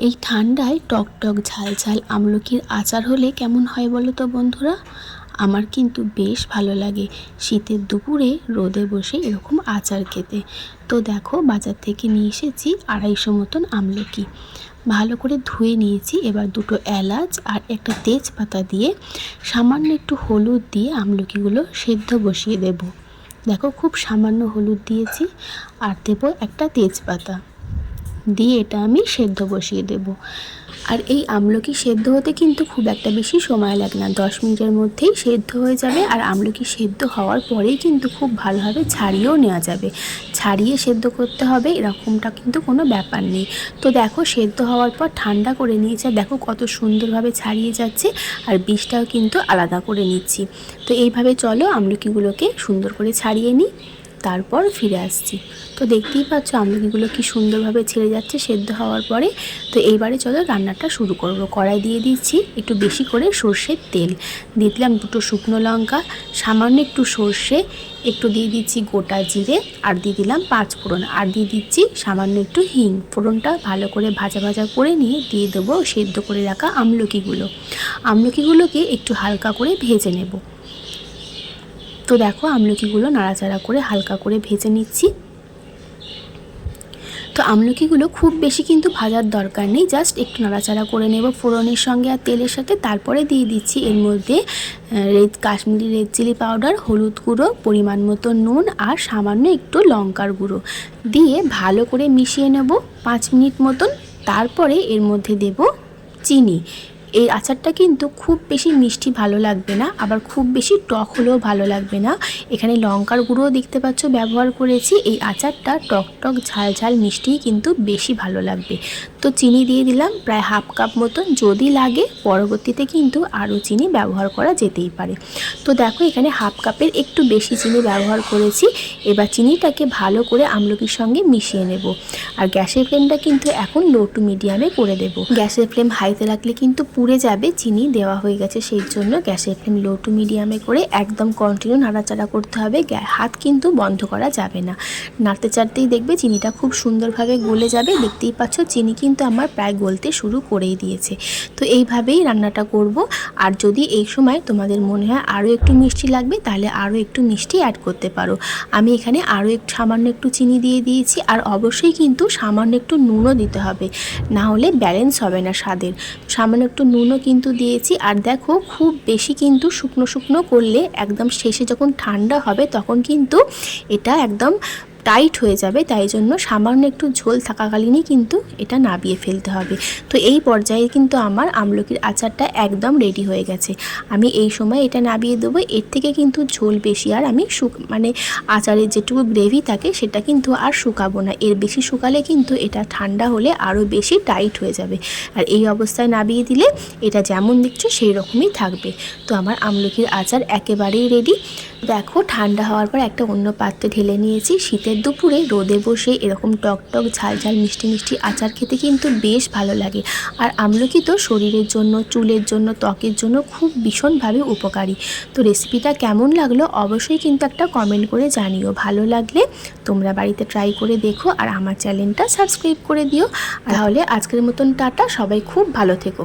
এই ঠান্ডায় টক টক ঝাল ঝাল আমলকির আচার হলে কেমন হয় বলো তো বন্ধুরা? আমার কিন্তু বেশ ভালো লাগে। শীতের দুপুরে রোদে বসে এরকম আচার খেতে। তো দেখো, বাজার থেকে নিয়ে এসেছি আড়াইশো মতন আমলকি। ভালো করে ধুয়ে নিয়েছি, এবার দুটো এলাচ আর একটা তেজপাতা দিয়ে সামান্য একটু হলুদ দিয়ে আমলকিগুলো সেদ্ধ বসিয়ে দেব। দেখো, খুব সামান্য হলুদ দিয়েছি আর দেবো একটা তেজপাতা। দিয়ে এটা আমি সেদ্ধ বসিয়ে দেব। আর এই আমলকি সেদ্ধ হতে কিন্তু খুব একটা বেশি সময় লাগে না, দশ মিনিটের মধ্যেই সেদ্ধ হয়ে যাবে। আর আমলকি সেদ্ধ হওয়ার পরেই কিন্তু খুব ভালোভাবে ছাড়িয়েও নেওয়া যাবে। ছাড়িয়ে সেদ্ধ করতে হবে, এরকমটা কিন্তু কোনো ব্যাপার নেই। তো দেখো, সেদ্ধ হওয়ার পর ঠান্ডা করে নিয়েছে দেখো কত সুন্দরভাবে ছাড়িয়ে যাচ্ছে, আর বীজটাও কিন্তু আলাদা করে নিচ্ছি। তো এইভাবে চলো আমলকিগুলোকে সুন্দর করে ছাড়িয়ে নিই। তারপর ফিরে আসছি। তো দেখতেই পাচ্ছ আমলকিগুলো কি সুন্দরভাবে ছেড়ে যাচ্ছে সেদ্ধ হওয়ার পরে। তো এইবারে চলো রান্নাটা শুরু করব। কড়াই দিয়ে দিচ্ছি একটু বেশি করে সর্ষের তেল। দিয়ে দিলাম দুটো শুকনো লঙ্কা, সামান্য একটু সর্ষে, একটু দিয়ে দিচ্ছি গোটা জিরে আর দিয়ে দিলাম পাঁচ ফোড়ন। আর দিয়ে দিচ্ছি সামান্য একটু হিং। ফোড়নটা ভালো করে ভাজা ভাজা করে নিয়ে দিয়ে দেবো সেদ্ধ করে রাখা আমলকিগুলো। আমলকিগুলোকে একটু হালকা করে ভেজে নেব। তো দেখো আমলকিগুলো নাড়াচাড়া করে হালকা করে ভেজে নিচ্ছি। তো আমলকিগুলো খুব বেশি কিন্তু ভাজার দরকার নেই, জাস্ট একটু নাড়াচাড়া করে নেব ফোড়নের সঙ্গে আর তেলের সাথে। তারপরে দিয়ে দিচ্ছি এর মধ্যে red, Kashmiri red chili powder, হলুদ গুঁড়ো, পরিমাণ মতো নুন আর সামান্য একটু লঙ্কার গুঁড়ো। দিয়ে ভালো করে মিশিয়ে নেব পাঁচ মিনিট মতন। তারপরে এর মধ্যে দেব চিনি। এই আচারটা কিন্তু খুব বেশি মিষ্টি ভালো লাগবে না, আবার খুব বেশি টক হলেও ভালো লাগবে না। এখানে লঙ্কার গুঁড়োও দেখতে পাচ্ছ, ব্যবহার করেছি। এই আচারটা টক টক, ঝাল ঝাল মিষ্টি কিন্তু বেশি ভালো লাগবে। তো চিনি দিয়ে দিলাম, প্রায় হাফ কাপ মতন। যদি লাগে, পরবর্তীতে কিন্তু আরও চিনি ব্যবহার করা যেতেই পারে। তো দেখো, এখানে হাফ কাপের একটু বেশি চিনি ব্যবহার করেছি। এবার চিনিটাকে ভালো করে আমলকির সঙ্গে মিশিয়ে নেব। আর গ্যাসের ফ্লেমটা কিন্তু এখন লো টু মিডিয়ামে করে দেব। গ্যাসের ফ্লেম হাইতে রাখলে কিন্তু পুড়ে যাবে, চিনি দেওয়া হয়ে গেছে সেই জন্য। গ্যাসের ফ্লেম লো টু মিডিয়ামে করে একদম কন্টিনিউ নাড়াচাড়া করতে হবে। হাত কিন্তু বন্ধ করা যাবে না। নাড়তে চাড়তেই দেখবে চিনিটা খুব সুন্দরভাবে গলে যাবে। দেখতেই পাচ্ছ চিনি কিন্তু আমার প্রায় গলতে শুরু করেই দিয়েছে। তো এইভাবেই রান্নাটা করব। আর যদি এই সময় তোমাদের মনে হয় আরও একটু মিষ্টি লাগবে, তাহলে আরও একটু মিষ্টি অ্যাড করতে পারো। আমি এখানে আরও একটু সামান্য একটু চিনি দিয়ে দিয়েছি। আর অবশ্যই কিন্তু সামান্য একটু নুনও দিতে হবে। না হলে ব্যালেন্স হবে না স্বাদের। সামান্য একটু নুনও কিন্তু দিয়েছি। আর দেখো, খুব বেশি কিন্তু শুকনো শুকনো করলে একদম শেষে যখন ঠান্ডা হবে তখন কিন্তু এটা একদম টাইট হয়ে যাবে, তাই জন্য সামান্য একটু ঝোল থাকাকালীনই কিন্তু এটা নাবিয়ে ফেলতে হবে। তো এই পর্যায়ে কিন্তু আমার আমলকির আচারটা একদম রেডি হয়ে গেছে। আমি এই সময় এটা নাবিয়ে দেবো, এর থেকে কিন্তু ঝোল বেশি আর আমি শুক মানে আচারের যেটুকু গ্রেভি থাকে সেটা কিন্তু আর শুকাবো না। এর বেশি শুকালে কিন্তু এটা ঠান্ডা হলে আরও বেশি টাইট হয়ে যাবে। আর এই অবস্থায় নাবিয়ে দিলে এটা যেমন দেখছ সেই রকমই থাকবে। তো আমার আমলকির আচার একেবারেই রেডি দেখো ঠান্ডা হওয়ার পর একটা অন্য পাত্রে ঢেলে নিয়েছি, শীতের দুপুরে রোদে বসে এরকম টক টক, ঝাল ঝাল, মিষ্টি মিষ্টি আচার খেতে কিন্তু বেশ ভালো লাগে। আর আমলকি তো শরীরের জন্য, চুলের জন্য, ত্বকের জন্য খুব ভীষণভাবে উপকারী। তো রেসিপিটা কেমন লাগল অবশ্যই কিন্তু একটা কমেন্ট করে জানিও। ভালো লাগলে তোমরা বাড়িতে ট্রাই করে দেখো আর আমার চ্যানেলটা সাবস্ক্রাইব করে দিও। তাহলে আজকের মতন টাটা, সবাই খুব ভালো থেকো।